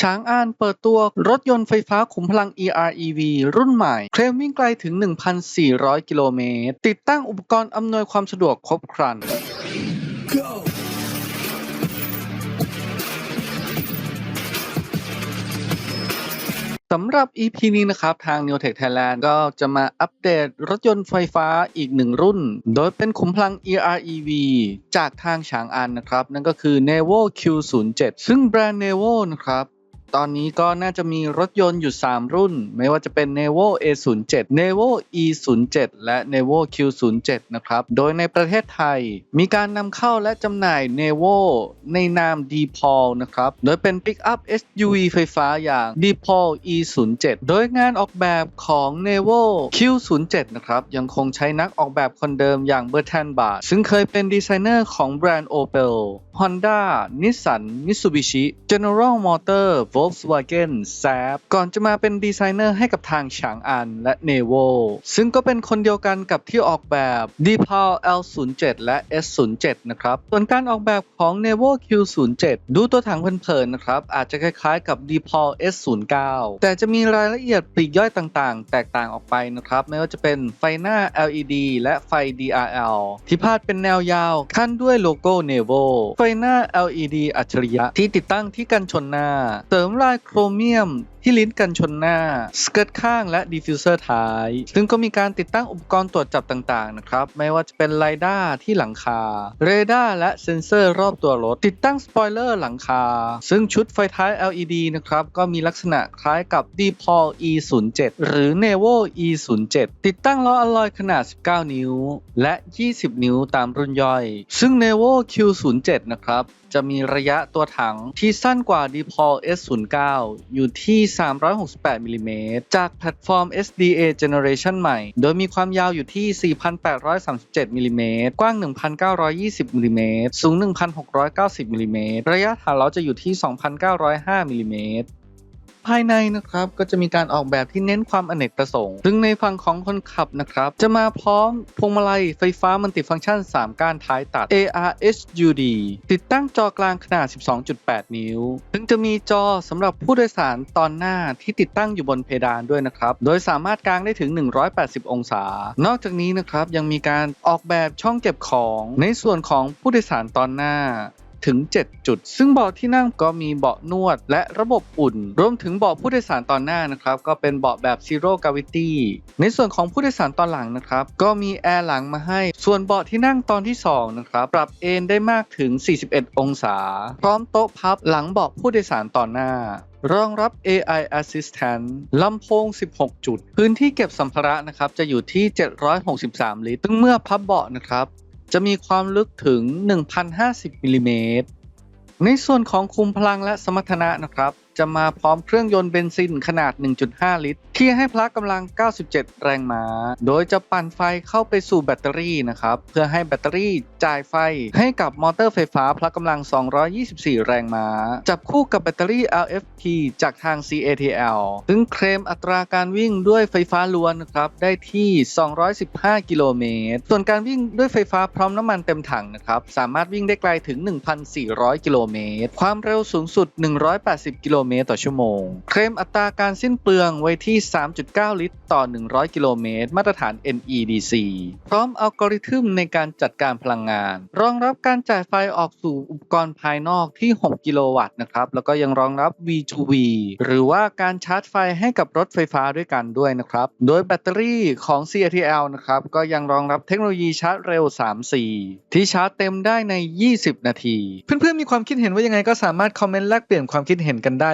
ช้างอ้านเปิดตัวรถยนต์ไฟฟ้าขุมพลัง EREV รุ่นใหม่ เคลมวิ่งไกลถึง 1,400 กิโลเมตร ติดตั้งอุปกรณ์อำนวยความสะดวกครบครันสำหรับ EP นี้นะครับ ทาง Neotech Thailand ก็จะมาอัปเดตรถยนต์ไฟฟ้าอีกหนึ่งรุ่น โดยเป็นขุมพลัง EREV จากทางฉางอันนะครับ นั่นก็คือ Nevo Q07 ซึ่งแบรนด์ Nevo นะครับ ตอนนี้ก็น่าจะมีรถยนต์อยู่ 3 รุ่น ไม่ว่าจะเป็น Nevo A07 Nevo E07 และ Nevo Q07 นะครับ โดยในประเทศไทย มีการนำเข้าและจำหน่าย Nevo ในนาม d p o l นะครับ โดยเป็น Pickup SUV ไฟฟ้าอย่าง d p o l E07 โดยงานออกแบบของ Nevo Q07 นะครับ ยังคงใช้นักออกแบบคนเดิมอย่าง Bertrand Bart ซึ่งเคยเป็นดีไซเนอร์ของแบรนด์ Opel Honda Nissan Mitsubishi General Motor Volkswagen Saab ก่อนจะมาเป็นดีไซเนอร์ให้กับทางฉางอันและ Nevo ซึ่งก็เป็นคนเดียวกันกับที่ออกแบบ d p a l L07 และ S07 นะครับ ส่วนการออกแบบของ Nevo Q07 ดูตัวถังเพลินๆนะครับ อาจจะคล้ายๆกับ d p a l S09 แต่จะมีรายละเอียดปลีกย่อยต่างๆ แตกต่างออกไปนะครับ ไม่ว่าจะเป็นไฟหน้า LED และไฟ DRL ที่พาดเป็นแนวยาวขั้นด้วยโลโก้ Nevo ไฟหน้า LED อัจฉริยะที่ติดตั้งที่กันชนหน้า เสริมลายโครเมียมที่ลิ้นกันชนหน้า สเกิร์ตข้างและดิฟฟิวเซอร์ท้าย ซึ่งก็มีการติดตั้งอุปกรณ์ตรวจจับต่างๆนะครับ ไม่ว่าจะเป็นไลด้าที่หลังคา เรดาร์และเซ็นเซอร์รอบตัวรถ ติดตั้งสปอยเลอร์หลังคา ซึ่งชุดไฟท้าย LED นะครับ ก็มีลักษณะคล้ายกับ d p o l E07 หรือ Nevo E07 ติดตั้งล้ออลลอยขนาด 19 นิ้ว และ 20 นิ้วตามรุ่นย่อย ซึ่ง Nevo Q07 นะครับจะมีระยะตัวถังที่สั้นกว่า d p o l S09 อยู่ที่368มิลลิเมตรจากแพลตฟอร์ม SDA Generation ใหม่ โดยมีความยาวอยู่ที่ 4,837มิลลิเมตรกว้าง 1,920มิลลิเมตรสูง 1,690มิลลิเมตรระยะฐานล้อจะอยู่ที่ 2,905มิลลิเมตร ภายในนะครับก็จะมีการออกแบบที่เน้นความอเนกประสงค์ ซึ่งในฝั่งของคนขับนะครับจะมาพร้อมพวงมาลัยไฟฟ้ามัลติฟังก์ชัน 3ก้านท้ายตัด ARHUD ติดตั้งจอกลางขนาด 12.8 นิ้ว ซึ่งจะมีจอสำหรับผู้โดยสารตอนหน้าที่ติดตั้งอยู่บนเพดานด้วยนะครับ โดยสามารถกางได้ถึง 180 องศา นอกจากนี้นะครับยังมีการออกแบบช่องเก็บของในส่วนของผู้โดยสารตอนหน้า ถึง 7 จุด ซึ่งเบาะที่นั่งก็มีเบาะนวด และระบบอุ่น รวมถึงเบาะผู้โดยสารตอนหน้านะครับ ก็เป็นเบาะแบบ Zero Gravity ในส่วนของผู้โดยสารตอนหลังนะครับ ก็มีแอร์หลังมาให้ ส่วนเบาะที่นั่งตอนที่2นะครับ ปรับเอนได้มากถึง 41 องศา พร้อมโต๊ะพับหลังเบาะผู้โดยสารตอนหน้ารองรับ AI Assistant ลำโพง 16 จุด พื้นที่เก็บสัมภาระนะครับ จะอยู่ที่ 763 ลิตรซึ่งเมื่อพับเบาะนะครับ จะมีความลึกถึง 1,050มิลลิเมตรในส่วนของคุมพลังและสมรรถนะนะครับ จะมาพร้อมเครื่องยนต์เบนซินขนาด 1.5 ลิตร ที่ให้พละกำลัง 97 แรงม้า โดยจะปั่นไฟเข้าไปสู่แบตเตอรี่นะครับ เพื่อให้แบตเตอรี่จ่ายไฟให้กับมอเตอร์ไฟฟ้าพละกำลัง 224 แรงม้า จับคู่กับแบตเตอรี่ LFP จากทาง CATL ซึ่งเคลมอัตราการวิ่งด้วยไฟฟ้าล้วนนะครับได้ที่ 215 กิโลเมตร ส่วนการวิ่งด้วยไฟฟ้าพร้อมน้ำมันเต็มถังนะครับสามารถวิ่งได้ไกลถึง 1,400 กิโลเมตร ความเร็วสูงสุด 180 กิโลเมตรเมตรต่อชั่วโมง เคลมอัตราการสิ้นเปลืองไว้ที่ 3.9 ลิตรต่อ 100 กิโลเมตร มาตรฐาน NEDC พร้อมอัลกอริทึมในการจัดการพลังงาน รองรับการจ่ายไฟออกสู่อุปกรณ์ภายนอกที่ 6 กิโลวัตต์นะครับ แล้วก็ยังรองรับ V2V หรือว่าการชาร์จไฟให้กับรถไฟฟ้าด้วยกันด้วยนะครับ โดยแบตเตอรี่ของ CATL นะครับ ก็ยังรองรับเทคโนโลยีชาร์จเร็ว 3C ที่ชาร์จเต็มได้ใน 20 นาที เพื่อนๆ มีความคิดเห็นว่ายังไงก็สามารถคอมเมนต์แลกเปลี่ยนความคิดเห็นกันได้